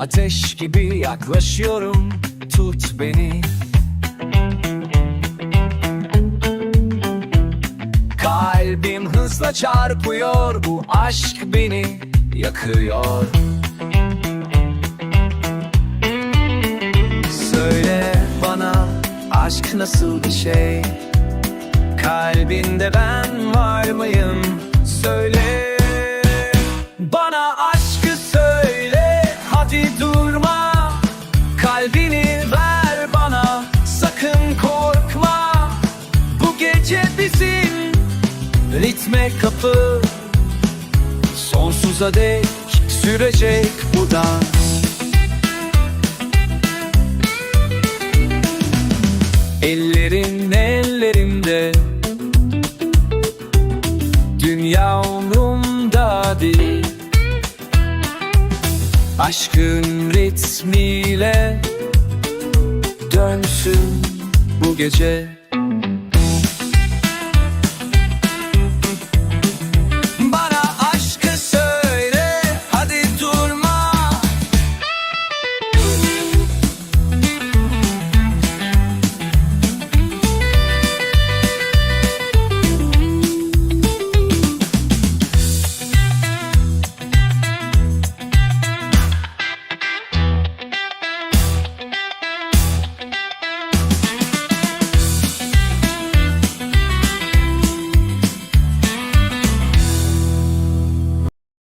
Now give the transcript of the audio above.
ateş gibi yaklaşıyorum. Tut beni. Kalbim hızla çarpıyor Bu aşk beni yakıyor. Söyle bana aşk nasıl bir şey? Kalbinde ben var mıyım? Söyle bizim Ritme kapı. Sonsuza dek sürecek bu dans. Ellerin ellerimde. Dünya umrumda değil. Aşkın ritmiyle Dönsün bu gece